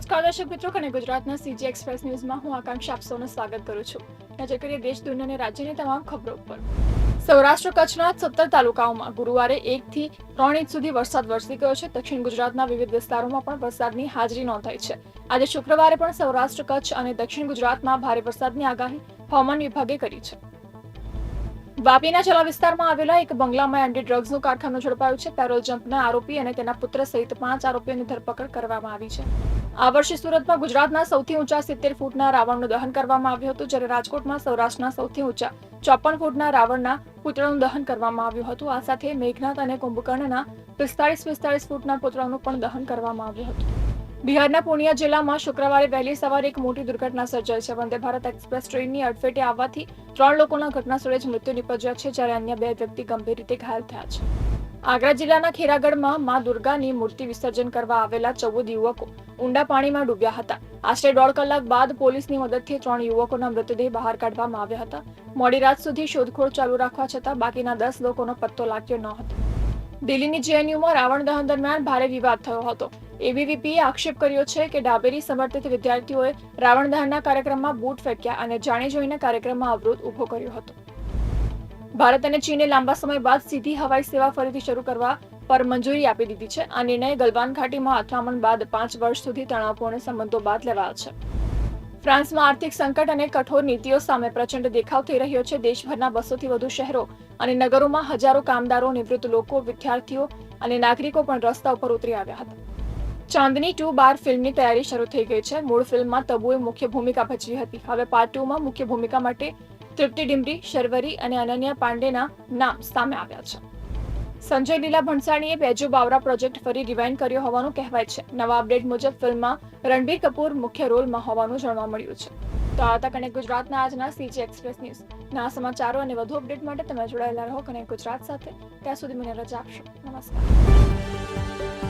નમસ્કાર મિત્રો અને ગુજરાતના સીજી એક્સપ્રેસ ન્યૂઝમાં હું આકાંક્ષા આપ સ્વાગત કરું છું. નજર કરીએ દેશ, દુનિયા રાજ્યની તમામ ખબરો પર સૌરાષ્ટ્ર કચ્છના સત્તર તાલુકાઓમાં ગુરુવારે એકથી ત્રણ ઇંચ સુધી વરસાદ વરસી ગયો છે. દક્ષિણ ગુજરાતના વિવિધ વિસ્તારોમાં પણ વરસાદની હાજરી નોંધાઈ છે. આજે શુક્રવારે પણ સૌરાષ્ટ્ર કચ્છ અને દક્ષિણ ગુજરાતમાં ભારે વરસાદની આગાહી હવામાન વિભાગે કરી છે. વાપીના ચલા વિસ્તારમાં આવેલા એક બંગલામાં એન્ટી ડ્રગ્સનું કારખાનું ઝડપાયું છે. પેરોલ જમ્પના આરોપી અને તેના પુત્ર સહિત પાંચ આરોપીઓની ધરપકડ કરવામાં આવી છે. આ વર્ષે સુરતમાં ગુજરાતના સૌથી ઊંચા સિત્તેર ફૂટના રાવણનું દહન કરવામાં આવ્યું હતું, જ્યારે રાજકોટમાં સૌરાષ્ટ્રના સૌથી ઊંચા ચોપન ફૂટના રાવણના પુતળાનું દહન કરવામાં આવ્યું હતું. આ સાથે મેઘનાથ અને કુંભકર્ણના પિસ્તાળીસ પિસ્તાળીસ ફૂટના પુતળાનું પણ દહન કરવામાં આવ્યું હતું. બિહારના પૂર્ણિયા જિલ્લામાં શુક્રવારે વહેલી સવારે એક મોટી દુર્ઘટના સર્જાઈ છે. વંદે ભારત એક્સપ્રેસ ટ્રેનની અડફેટે આવવાથી ત્રણ લોકોના ઘટના સ્થળે જ મૃત્યુ નિપજ્યા છે, જ્યારે અન્ય બે વ્યક્તિ ગંભીર રીતે ઘાયલ થયા છે. આગ્રા જિલ્લાના ખેરાગઢમાં મા દુર્ગાની મૂર્તિ વિસર્જન કરવા આવેલા ચૌદ યુવકો ઊંડા પાણીમાં ડૂબ્યા હતા. આશરે દોઢ કલાક બાદ પોલીસની મદદથી ત્રણ યુવકોના મૃતદેહ બહાર કાઢવામાં આવ્યા હતા. મોડી રાત સુધી શોધખોળ ચાલુ રાખવા છતાં બાકીના દસ લોકોનો પત્તો લાગ્યો ન હતો. દિલ્હીની જેએનયુમાં રાવણ દહન દરમિયાન ભારે વિવાદ થયો હતો. એબીવીપીએ આક્ષેપ કર્યો છે કે ડાબેરી સમર્થિત વિદ્યાર્થીઓએ રાવણ દહનના કાર્યક્રમમાં બૂટ ફેંક્યા અને જાણી જોઈને કાર્યક્રમમાં અવરોધ ઊભો કર્યો હતો. ભારત અને ચીને લાંબા સમય બાદ સીધી હવાઈ સેવા ફરીથી શરૂ કરવા પર મંજૂરી આપી દીધી છે. આ નિર્ણય ગલવાન ઘાટીમાં અથડામણ બાદ પાંચ વર્ષ સુધી તણાવપૂર્ણ સંબંધો બાદ લેવાયો છે. ફ્રાન્સમાં આર્થિક સંકટ અને કઠોર નીતિઓ સામે પ્રચંડ દેખાવ થઈ રહ્યો છે. દેશભરના બસોથી વધુ શહેરો અને નગરોમાં હજારો કામદારો, નિવૃત્ત લોકો, વિદ્યાર્થીઓ અને નાગરિકો પણ રસ્તા ઉપર ઉતરી આવ્યા હતા. ચાંદની ટુ બાર ફિલ્મની તૈયારી શરૂ થઈ ગઈ છે. મૂળ ફિલ્મમાં તબુએ મુખ્ય ભૂમિકા ભજવી હતી. હવે પાર્ટ ટુમાં મુખ્ય ભૂમિકા માટે તૃપ્તિ ડિમરી શર્વરી અને અનન્યા પાંડેના નામ સામે આવ્યા છે. સંજય લીલા ભણસાણીએ બેજુ બાવરા પ્રોજેક્ટ ફરી રિવાઇન્ડ કર્યો હોવાનું કહેવાય છે. નવા અપડેટ મુજબ ફિલ્મમાં રણબીર કપૂર મુખ્ય રોલમાં હોવાનું જાણવા મળ્યું છે. તો આ હતા કનેક્ટ ગુજરાતના આજના સીજી એક્સપ્રેસ ન્યૂઝ. ના સમાચારો અને વધુ અપડેટ માટે તમે જોડાયેલા રહો કનેક્ટ ગુજરાત સાથે. ત્યાં સુધી મને રજા આપશો. નમસ્કાર.